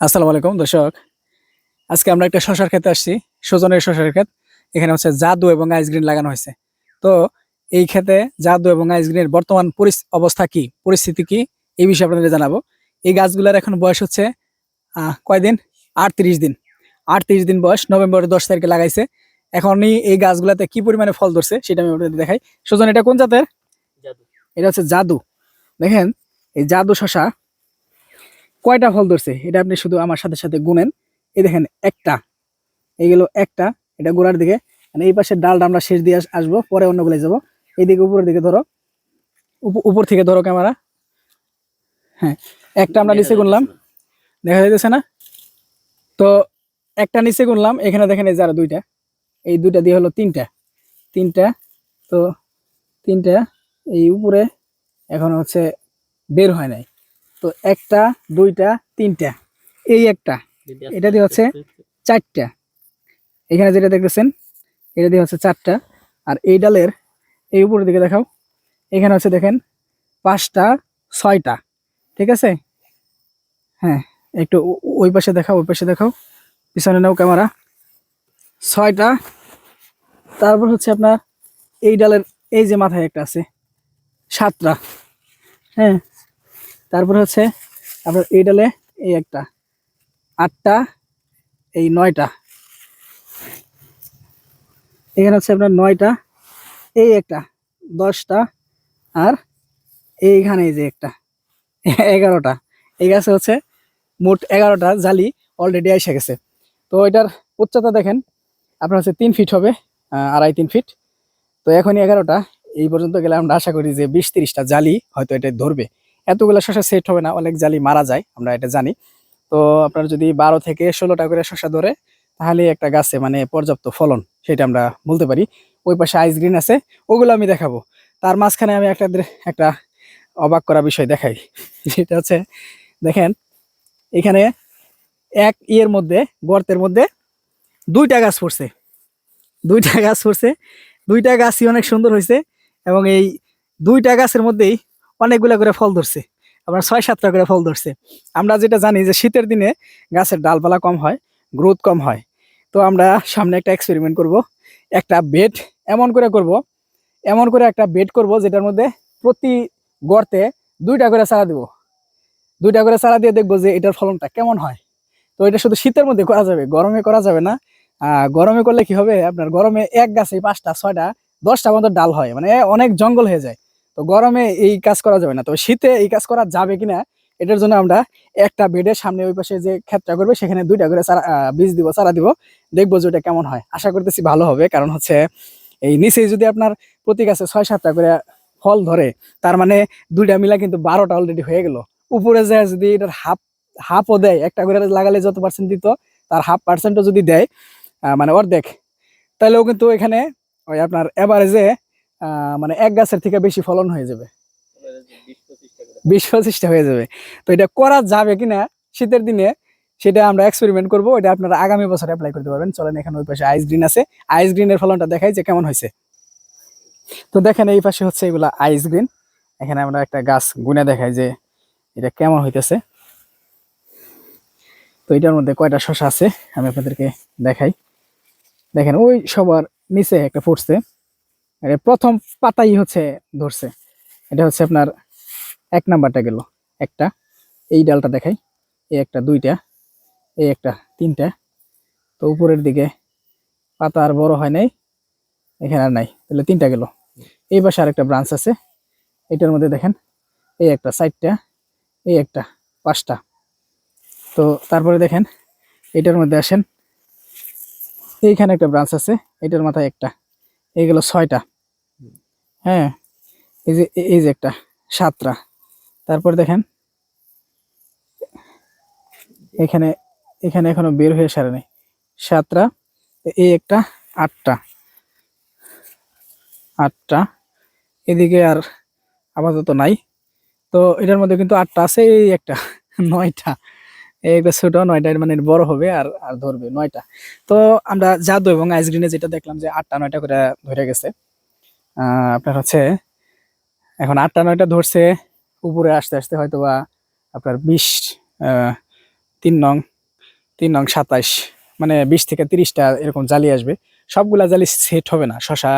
আসসালামু আলাইকুম দর্শক। আজকে আমরা একটা শশার ক্ষেতে আসছি সুজনের শশার ক্ষেত। এখানে হচ্ছে জাদু এবং আইসগ্রিন লাগানো হয়েছে। তো এই ক্ষেতে জাদু এবং আইসগ্রিনের বর্তমান অবস্থা কি পরিস্থিতি কি এই বিষয়ে আপনাদের জানাব। এই গাছগুলোর এখন বয়স হচ্ছে আহ, কয়দিন? আটত্রিশ দিন। আটত্রিশ দিন বয়স নভেম্বরের দশ তারিখে লাগাইছে। এখনই এই গাছগুলোতে কি পরিমাণে ফল ধরছে সেটা আমি আপনাদের দেখাই। সুজন এটা কোন জাতের? জাদু। এটা হচ্ছে জাদু। দেখেন এই জাদু শশা কয়টা ফল ধরছে? এটা আপনি শুধু আমার সাথে সাথে গুনেন। এই দেখেন একটা। এইগুলো একটা এটা গোড়ার দিকে। মানে এই পাশের ডালটা আমরা শেষ দিয়ে আসব পরে অন্যগুলো যাব। এইদিকে উপরের দিকে ধরো। উপ- উপর থেকে ধরো ক্যামেরা। হ্যাঁ একটা আমরা নিচে গুনলাম। দেখা যাইতেছে না? তো একটা নিচে গুনলাম এখানে দেখেন এই যারা দুইটা। এই দুইটা দিয়ে হলো তিনটা। তিনটা তো তিনটা এই উপরে এখন হচ্ছে বের হয় নাই। তো একটা দুইটা তিনটা। এই একটা। এটা দিয়ে হচ্ছে চারটা। এখানে যেটা দেখতেছেন এটা দিয়ে হচ্ছে চারটা। আর এই ডালের এই উপরের দিকে দেখাও। এখানে হচ্ছে দেখেন পাঁচটা ছয়টা। ঠিক আছে? হ্যাঁ একটু ওই পাশে দেখাও ওই পাশে দেখাও। পিছনে নাও ক্যামেরা। ছয়টা। তারপর হচ্ছে আপনার এই ডালের এই যে মাথায় একটা আছে সাতটা। হ্যাঁ তারপর হচ্ছে আপনার এই ডালে এই একটা, আটটা, এই নয়টা। এখানে হচ্ছে আপনার নয়টা, এই একটা, দশটা, আর এইখানে এই যে একটা, এগারোটা। এই গাছে হচ্ছে মোট এগারোটা জালি অলরেডি এসে গেছে। তো এটার উচ্চতা দেখেন, আপনার হচ্ছে তিন ফিট হবে আড়াই, তিন ফিট তো এখনই এগারোটা, এই পর্যন্ত গেলে আমরা আশা করি যে বিশ, তিরিশটা জালি হয়তো এটা ধরবে। এতগুলো শশা সেট হবে না, অনেক জালি মারা যায়, আমরা এটা জানি। তো আপনার যদি বারো থেকে ষোলোটা করে শশা ধরে, তাহলে একটা গাছে মানে পর্যাপ্ত ফলন, সেটা আমরা বলতে পারি। ওই পাশে আইস গ্রিন আছে, ওগুলো আমি দেখাবো। তার মাঝখানে আমি একটা একটা অবাক করা বিষয় দেখাই। সেটা হচ্ছে, দেখেন, এখানে এক ইয়ের মধ্যে, গর্তের মধ্যে দুইটা গাছ পড়ছে। দুইটা গাছ পড়ছে, দুইটা গাছই অনেক সুন্দর হয়েছে, এবং এই দুইটা গাছের মধ্যেই অনেকগুলা করে ফল ধরছে। আপনার ছয় সাতটা করে ফল ধরছে। আমরা যেটা জানি যে শীতের দিনে গাছের ডালপালা কম হয়, গ্রোথ কম হয়। তো আমরা সামনে একটা এক্সপেরিমেন্ট করব। একটা বেড এমন করে করব, এমন করে একটা বেড করব যেটার মধ্যে প্রতি গর্তে দুইটা করে চারা দিব। দুইটা করে চারা দিয়ে দেখব যে এটার ফলনটা কেমন হয়। তো এটা শুধু শীতের মধ্যে করা যাবে, গরমে করা যাবে না। গরমে করলে কি হবে? আপনার গরমে এক গাছে পাঁচটা, ছয়টা, দশটা মতো ডাল হয়। মানে অনেক জঙ্গল হয়ে যায়। তো গরমে এই কাজ করা যাবে না। তো শীতে এই কাজ করা যাবে কিনা, এটার জন্য আমরা একটা বেডের সামনে ওই পাশে যে ক্ষেতটা করবে, সেখানে দুইটা করে চারা বীজ দিব, চারা দিব, দেখব যে ওটা কেমন হয়। আশা করতেছি ভালো হবে, কারণ হচ্ছে এই নিচে যদি আপনার প্রতি গাছে ছয় সাতটা করে ফল ধরে, তার মানে দুইটা মিলা কিন্তু বারোটা অলরেডি হয়ে গেল। উপরে যায় যদি এটার হাফ, হাফও দেয়, একটা করে লাগালে যত পার্সেন্ট দিত, তার হাফ পার্সেন্টও যদি দেয় মানে অর্ধেক, তাহলেও কিন্তু এখানে ওই আপনার এভারেজে মানে এক গাছের থেকে বেশি ফলন হয়ে যাবে। বিশ পঁচিশটা হয়ে যাবে। তো এটা করা যাবে কিনা শীতের দিনে, সেটা আমরা এক্সপেরিমেন্ট করব। এটা আপনারা আগামী বছর অ্যাপ্লাই করতে পারবেন। চলেন, এখানে ওই পাশে আইস গ্রিন আছে। আইস গ্রিনের ফলনটা দেখাই যে কেমন হয়েছে। তো দেখেন, এই পাশে হচ্ছে এগুলা আইস গ্রিন এখানে আমরা একটা গাছ গুনে দেখাই যে এটা কেমন হইতেছে। তো এটার মধ্যে কয়টা শশা আছে, আমি আপনাদেরকে দেখাই। দেখেন, ওই সবার নিচে একটা ফুটছে। প্রথম পাতাই হচ্ছে ধরছে। এটা হচ্ছে আপনার এক নাম্বারটা গেল। একটা, এই ডালটা দেখাই। এই একটা, দুইটা, এই একটা, তিনটা। তো উপরের দিকে পাতা আর বড় হয় নাই, এখানে আর নাই। তাহলে তিনটা গেল। এই পাশে আরেকটা ব্রাঞ্চ আছে। এটার মধ্যে দেখেন, এই একটা চারটা, এই একটা পাঁচটা। তো তারপরে দেখেন, এটার মধ্যে আসেন। এইখানে একটা ব্রাঞ্চ আছে, এটার মাথায় একটা। এইগুলো ছয়টা। হ্যাঁ এই যে এই যে একটা সাতটা। তারপর দেখেন, এখানে এখানে এখনও বের হয়ে সারে নেই। সাতটা এই একটা আটটা। আটটা, এদিকে আর আপাতত নাই। তো এটার মধ্যে কিন্তু আটটা আছে, এই একটা, নয়টা। এই একটা ছোট, নয়টা মানে বড় হবে আর আর ধরবে নয়টা। তো আমরা জাদু এবং আইসগ্রিনে যেটা দেখলাম যে আটটা, নয়টা করে ধরে গেছে। আপনার হচ্ছে এখন আটটা, নয়টা ধরছে, উপরে আসতে আসতে হয়তো বা আপনার বিশ তিন নং তিন নং সাতাইশ মানে বিশ থেকে তিরিশটা এরকম জালি আসবে। সবগুলা জালি সেট হবে না, শশা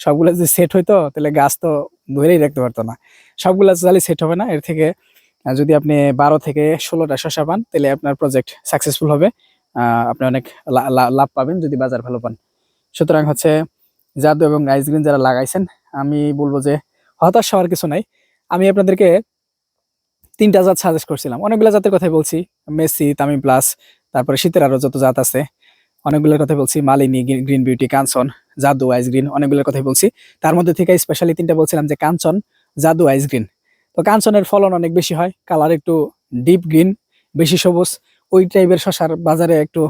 সবগুলা যদি সেট হইতো, তাহলে গাছ তো ধরেই রাখতে পারতো না। সবগুলা জালি সেট হবে না, এর থেকে যদি আপনি বারো থেকে ষোলোটা শশা পান, তাহলে আপনার প্রজেক্ট সাকসেসফুল হবে। আপনি অনেক লাভ পাবেন যদি বাজার ভালো পান। সুতরাং হচ্ছে জাদু এবং আইসগ্রিন যারা লাগাইছেন, আমি বলব যে হতাশ হওয়ার কিছু নাই। আমি আপনাদেরকে তিনটা জাত সাজেস্ট করছিলাম। অনেকগুলো জাতের কথাই বলছি। মেসি, তামিম প্লাস, তারপরে শীতের আরও যত জাত আছে, অনেকগুলোর কথা বলছি। মালিনী গ্রিন বিউটি, কাঞ্চন, জাদু আইস গ্রিন অনেকগুলোর কথাই বলছি। তার মধ্যে থেকে স্পেশালি তিনটা বলছিলাম যে কাঞ্চন, জাদু আইস গ্রিন তো কাঞ্চনের ফলন অনেক বেশি হয়। কালার একটু ডিপ গ্রিন বেশি সবুজ। ওই টাইপের শশার বাজারে একটু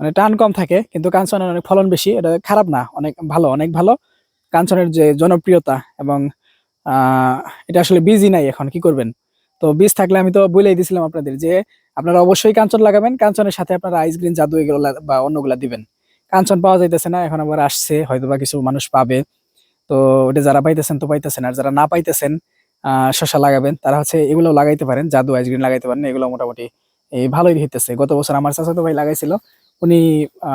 মানে টান কম থাকে, কিন্তু কাঞ্চনের অনেক ফলন বেশি, এটা খারাপ না, অনেক ভালো অনেক ভালো। কাঞ্চনের যে জনপ্রিয়তা এবং এটা আসলে বীজই নাই এখন, কি করবেন? তো বীজ থাকলে আমি তো বলেই দিছিলাম আপনাদের যে, আপনারা অবশ্যই কাঞ্চন লাগাবেন, কাঞ্চনের সাথে আপনারা আইস গ্রিন জাদু এগুলো বা অন্যগুলা দিবেন। কাঞ্চন পাওয়া যাইতেছে না, এখন আবার আসছে হয়তো বা কিছু মানুষ পাবে। তো ওটা যারা পাইতেছেন তো পাইতেছেন, আর যারা না পাইতেছেন শশা লাগাবেন, তারা হচ্ছে এগুলো লাগাইতে পারেন, জাদু আইস গ্রিন লাগাইতে পারেন, এগুলো মোটামুটি ভালোই হইতেছে। গত বছর আমার চাচাতো ভাই লাগাইছিল উনি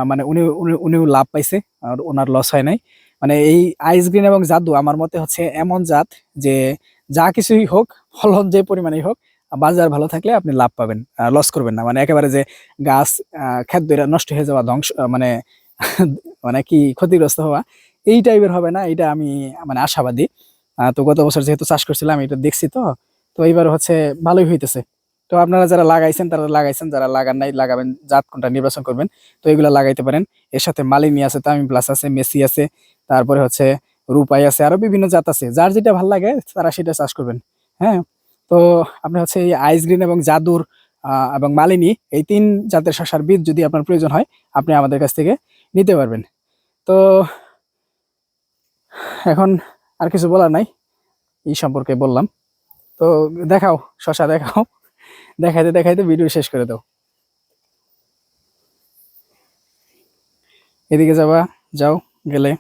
মানে উনি, উনি- উনিও লাভ পাইছে, আর ওনার লস হয় নাই। মানে এই আইস গ্রিন এবং জাদু আমার মতে হচ্ছে এমন জাত যে যা কিছুই হোক, ফলন যে পরিমাণেই হোক, বাজার ভালো থাকলে আপনি লাভ পাবেন লস করবেন না। মানে একেবারে যে গাছ খাদ্য নষ্ট হয়ে যাওয়া, ধ্বংস মানে মানে কি ক্ষতিগ্রস্ত হওয়া, এই টাইপের হবে না, এটা আমি মানে আশাবাদী। তো গত বছর যেহেতু চাষ করছিলাম, এটা দেখছি তো তো এইবার হচ্ছে ভালোই হইতেছে। তো আপনারা যারা লাগাইছেন, তারা লাগাইছেন, যারা লাগান নাই, লাগাবেন, জাত কোনটা নির্বাচন করবেন, তো এগুলো লাগাইতে পারেন। এর সাথে মালিনী আছে, তামিম প্লাস আছে, মেসি আছে, তারপরে হচ্ছে রূপাই আছে, আরও বিভিন্ন জাত আছে। যার যেটা ভালো লাগে, তারা সেটা চাষ করবেন হ্যাঁ? তো আপনি হচ্ছে এই আইস গ্রিন এবং জাদুর এবং মালিনী, এই তিন জাতের শশার বীজ যদি আপনার প্রয়োজন হয়, আপনি আমাদের কাছ থেকে নিতে পারবেন। তো এখন আর কিছু বলার নাই, এই সম্পর্কে বললাম। তো দেখাও, শশা দেখাও। দেখাইতে দেখাইতে ভিডিও শেষ করে দাও। এদিকে যাবা যাও গেলে।